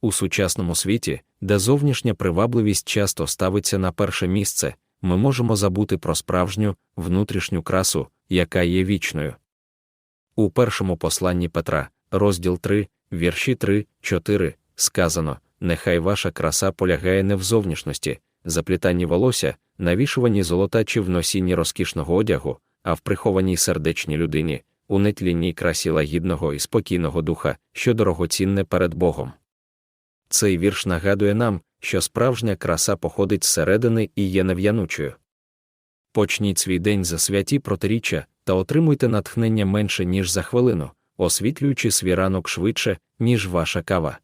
У сучасному світі, де зовнішня привабливість часто ставиться на перше місце, ми можемо забути про справжню внутрішню красу, яка є вічною. У першому посланні Петра, розділ 3, вірші 3, 4, сказано: Нехай ваша краса полягає не в зовнішності, заплітанні волосся, навішуванні золота чи в носінні розкішного одягу, а в прихованій сердечній людині, у нетлінній красі лагідного і спокійного духа, що дорогоцінне перед Богом. Цей вірш нагадує нам, що справжня краса походить зсередини і є нев'янучою. Почніть свій день за святі протиріччя та отримуйте натхнення менше, ніж за хвилину, освітлюючи свій ранок швидше, ніж ваша кава.